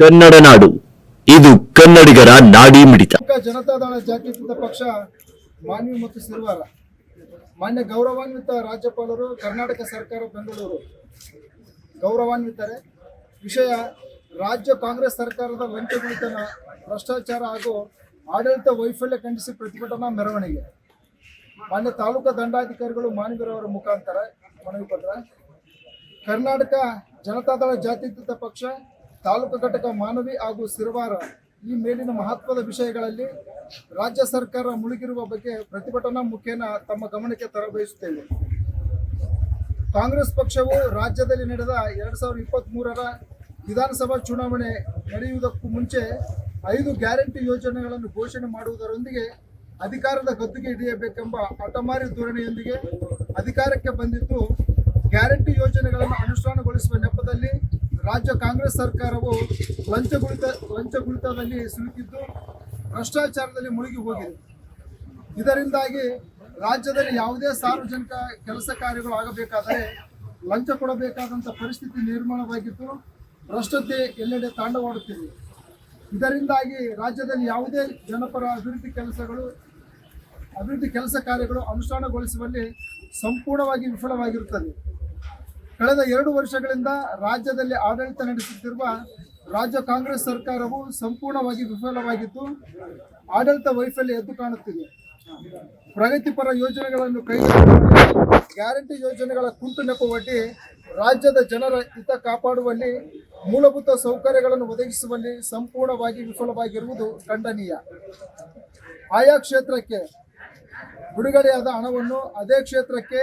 ಕನ್ನಡ ನಾಡು. ಇದು ಕನ್ನಡಿಗರ ನಾಡಿ ಮಿಡಿತ. ಜನತಾದಳ ಜಾತ್ಯತೀತ ಪಕ್ಷ ಮಾನ್ವಿ ಮತ್ತು ಸಿರುವಾರ. ಮಾನ್ಯ ಗೌರವಾನ್ವಿತ ರಾಜ್ಯಪಾಲರು, ಕರ್ನಾಟಕ ಸರ್ಕಾರ ಬೆಂಗಳೂರು. ಗೌರವಾನ್ವಿತರೆ, ವಿಷಯ ರಾಜ್ಯ ಕಾಂಗ್ರೆಸ್ ಸರ್ಕಾರದ ಲಂಚಗುಳಿತನ ಭ್ರಷ್ಟಾಚಾರ ಹಾಗೂ ಆಡಳಿತ ವೈಫಲ್ಯ ಖಂಡಿಸಿ ಪ್ರತಿಭಟನಾ ಮೆರವಣಿಗೆ. ಮಾನ್ಯ ತಾಲೂಕಾ ದಂಡಾಧಿಕಾರಿಗಳು ಮಾನ್ಯರವರ ಮುಖಾಂತರ ಮನವಿ ಪತ್ರ. ಕರ್ನಾಟಕ ಜನತಾದಳ ಜಾತ್ಯತೀತ ಪಕ್ಷ ತಾಲೂಕು ಘಟಕ ಮಾನವಿ ಹಾಗೂ ಸಿರವಾರ ಈ ಮೇಲಿನ ಮಹತ್ವದ ವಿಷಯಗಳಲ್ಲಿ ರಾಜ್ಯ ಸರ್ಕಾರ ಮುಳುಗಿರುವ ಬಗ್ಗೆ ಪ್ರತಿಭಟನಾ ಮುಖೇನ ತಮ್ಮ ಗಮನಕ್ಕೆ ತರಬಯಸುತ್ತೇವೆ. ಕಾಂಗ್ರೆಸ್ ಪಕ್ಷವು ರಾಜ್ಯದಲ್ಲಿ ನಡೆದ ಎರಡ್ ಸಾವಿರದ ಇಪ್ಪತ್ತ್ಮೂರರ ವಿಧಾನಸಭಾ ಚುನಾವಣೆ ನಡೆಯುವುದಕ್ಕೂ ಮುಂಚೆ ಐದು ಗ್ಯಾರಂಟಿ ಯೋಜನೆಗಳನ್ನು ಘೋಷಣೆ ಮಾಡುವುದರೊಂದಿಗೆ ಅಧಿಕಾರದ ಗದ್ದುಗೆ ಹಿಡಿಯಬೇಕೆಂಬ ಹಠಮಾರಿ ಧೋರಣೆಯೊಂದಿಗೆ ಅಧಿಕಾರಕ್ಕೆ ಬಂದಿದ್ದು, ಗ್ಯಾರಂಟಿ ಯೋಜನೆಗಳನ್ನು ಅನುಷ್ಠಾನಗೊಳಿಸುವ ನೆಪದಲ್ಲಿ ರಾಜ್ಯ ಕಾಂಗ್ರೆಸ್ ಸರ್ಕಾರವು ಲಂಚಗುಳಿತ, ಲಂಚಗುಳಿತದಲ್ಲಿ ಸಿಲುಕಿದ್ದು ಭ್ರಷ್ಟಾಚಾರದಲ್ಲಿ ಮುಳುಗಿ ಹೋಗಿದೆ. ಇದರಿಂದಾಗಿ ರಾಜ್ಯದಲ್ಲಿ ಯಾವುದೇ ಸಾರ್ವಜನಿಕ ಕೆಲಸ ಕಾರ್ಯಗಳು ಆಗಬೇಕಾದರೆ ಲಂಚ ಕೊಡಬೇಕಾದಂಥ ಪರಿಸ್ಥಿತಿ ನಿರ್ಮಾಣವಾಗಿದ್ದು ಭ್ರಷ್ಟತೆ ಎಲ್ಲೆಡೆ ತಾಂಡವಾಡುತ್ತಿದೆ. ಇದರಿಂದಾಗಿ ರಾಜ್ಯದಲ್ಲಿ ಯಾವುದೇ ಜನಪರ ಅಭಿವೃದ್ಧಿ ಕೆಲಸಗಳು, ಅಭಿವೃದ್ಧಿ ಕೆಲಸ ಕಾರ್ಯಗಳು ಅನುಷ್ಠಾನಗೊಳಿಸುವಲ್ಲಿ ಸಂಪೂರ್ಣವಾಗಿ ವಿಫಲವಾಗಿರುತ್ತದೆ. ಕಳೆದ ಎರಡು ವರ್ಷಗಳಿಂದ ರಾಜ್ಯದಲ್ಲಿ ಆಡಳಿತ ನಡೆಸುತ್ತಿರುವ ರಾಜ್ಯ ಕಾಂಗ್ರೆಸ್ ಸರ್ಕಾರವು ಸಂಪೂರ್ಣವಾಗಿ ವಿಫಲವಾಗಿದ್ದು, ಆಡಳಿತ ವೈಫಲ್ಯ ಎದ್ದು ಕಾಣುತ್ತಿದೆ. ಪ್ರಗತಿಪರ ಯೋಜನೆಗಳನ್ನು ಕೈಗೊಂಡು ಗ್ಯಾರಂಟಿ ಯೋಜನೆಗಳ ಕುಂಟು ನೆಪವಟ್ಟಿ ರಾಜ್ಯದ ಜನರ ಹಿತ ಕಾಪಾಡುವಲ್ಲಿ, ಮೂಲಭೂತ ಸೌಕರ್ಯಗಳನ್ನು ಒದಗಿಸುವಲ್ಲಿ ಸಂಪೂರ್ಣವಾಗಿ ವಿಫಲವಾಗಿರುವುದು ಖಂಡನೀಯ. ಆಯಾ ಕ್ಷೇತ್ರಕ್ಕೆ ಬಿಡುಗಡೆಯಾದ ಹಣವನ್ನು ಅದೇ ಕ್ಷೇತ್ರಕ್ಕೆ